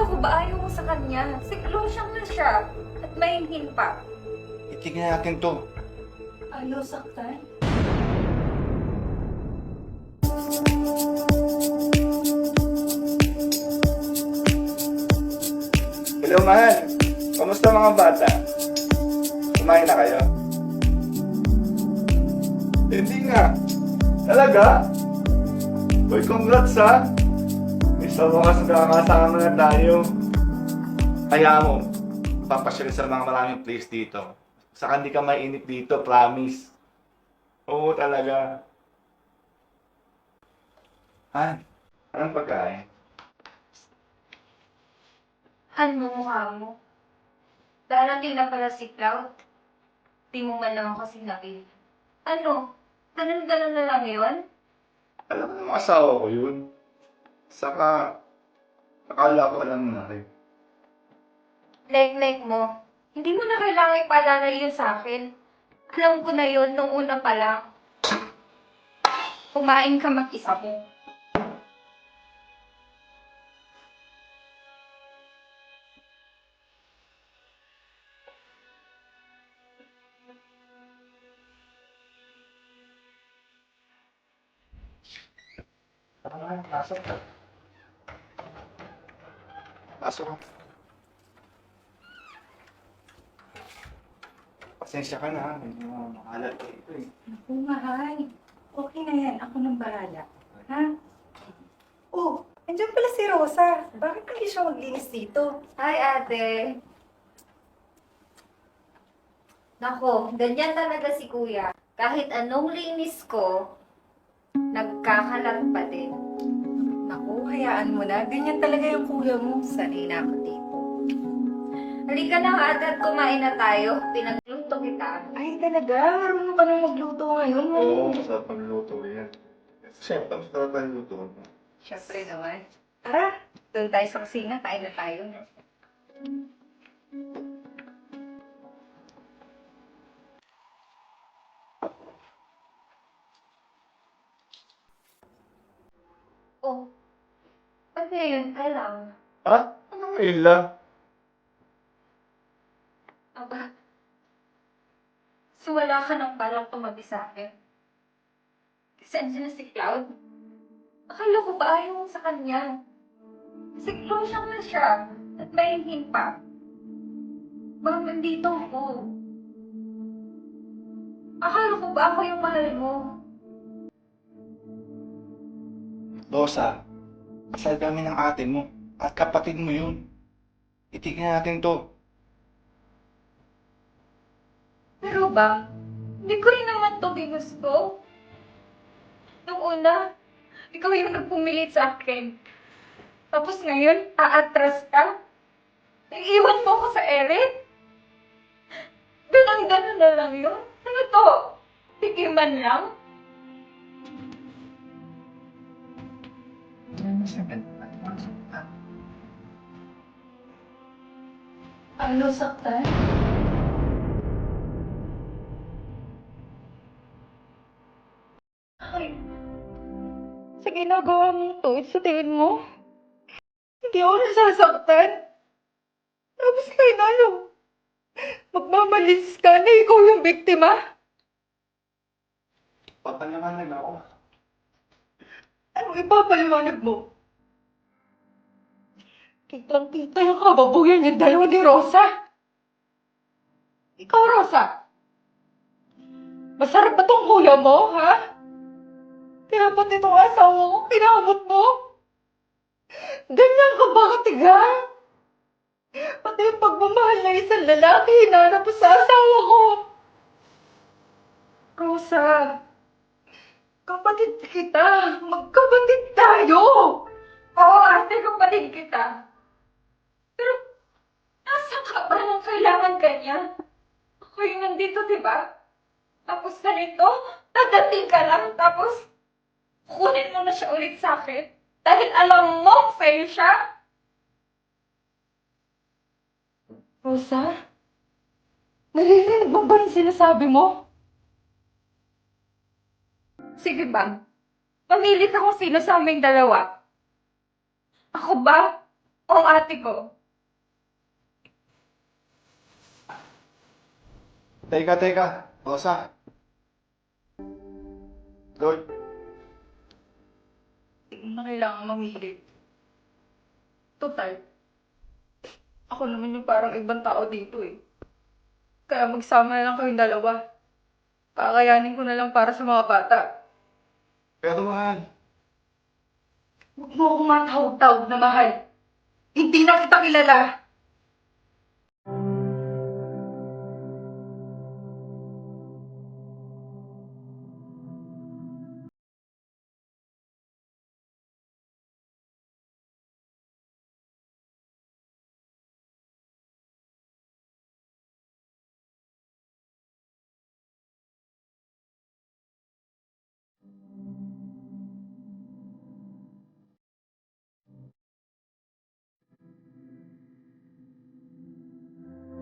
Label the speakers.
Speaker 1: Akala ko ba ayaw mo sa kanya? Siglosyang na siya. At mahinhin pa.
Speaker 2: Itignan natin to.
Speaker 1: Ayaw saktan?
Speaker 2: Hello, mahal. Kamusta mga bata? Kumain na kayo? Hindi nga. Talaga? Uy, congrats ha! Sa wakas nakakasama na tayo. Kaya mo, papasyal sa mga maraming place dito. Saka hindi ka mainit dito, promise. Oo talaga. Han, anong pagkain?
Speaker 1: Han mo mukha mo. Darating na pala si Cloud. Di mo man naman kasi nakin. Ano? Ganun-ganun na lang yun?
Speaker 2: Alam mo asawa ko yun. Saka, akala ko lang na rin.
Speaker 1: Like-like mo. Hindi mo na kailangan ipaalala yun sa akin. Alam ko na yun nung una pa lang. Kumain ka mag-isa mo.
Speaker 2: Tara, pasok ka. Pasok ka. Pasensya ka na, medyo makalat ka ito eh.
Speaker 3: Naku, mahal. Okay na yan. Ako nang bahala. Ha? Oh, andyan pala si Rosa. Bakit hindi siya maglinis dito?
Speaker 1: Hi, ate. Nako, ganyan talaga si kuya. Kahit anong linis ko, nagkakalat pa din.
Speaker 3: Hayaan mo na. Ganyan talaga yung kuya mo. Sanay na ako dito.
Speaker 1: Halika na ate at kumain na tayo. Pinagluto kita.
Speaker 3: Ay, talaga? Marunong ka nang magluto ngayon.
Speaker 2: Oo, masarap ang luto yan. Siyempre, masarap ang luto.
Speaker 3: Siyempre naman. Tara, doon tayo sa kusina. Kain na tayo.
Speaker 1: Ano yun? Alam.
Speaker 2: Ha? Anong ila?
Speaker 1: Aba, so wala ka nang balang tumabi sa akin. Kasi andyan na si Cloud. Akala ko ba ayaw mo sa kanya? Siglosyang na siya at mahinhin pa. Baka nandito ako. Akala ko ba ako yung mahal mo?
Speaker 2: Rosa, kasal kami ng ate mo at kapatid mo yun. Itignan natin to.
Speaker 1: Pero ba, hindi ko rin naman to ginusto. Nung una, ikaw yung nagpumilit sa akin. Tapos ngayon, aatras ka. Naiiwan mo ko sa Eric. Ganun-ganun na lang yun. Ano to? Tikiman lang? Ano saktan? Ay, sa ginagawa mong to, sa tingin mo, hindi ako nasasaktan. Tapos kayo na ano, magmamalis ka na ikaw yung biktima.
Speaker 2: Papalaman ako.
Speaker 1: Anong ipapaliwanag mo? Kitang-kita yung kababuyan yung dalawa ni Rosa. Ikaw, Rosa. Masarap ba tong kuya mo, ha? Kaya pati itong asawa ko, pinamot mo. Ganyan ka ba katiga? Pati yung pagmamahal na isang lalaki, hinanap sa asawa ko. Rosa, kapatid kita. Magkapatid tayo. Oo, ate, kapatid kita. Pero, nasa ka ba nang kailangan kanya? Ako yung nandito, di ba? Tapos ganito, dadating ka lang, tapos kunin mo na siya ulit sa akin. Dahil alam mo, fail siya. Rosa? Naririnig mo ba yung sinasabi mo? Sige ba? Pamili ka kung sino sa aming dalawa. Ako ba?
Speaker 3: O ang ate ko.
Speaker 2: Teka, teka. Rosa. Lord,
Speaker 3: Hindi mo na kailangan mamili. Total. Ako naman yung parang ibang tao dito eh. Kaya magsama na lang kayong dalawa. Kakayanin ko na lang para sa mga bata.
Speaker 2: Pero mahal.
Speaker 3: Huwag mo akong matawag-tawag na mahal. Hindi na kita kilala.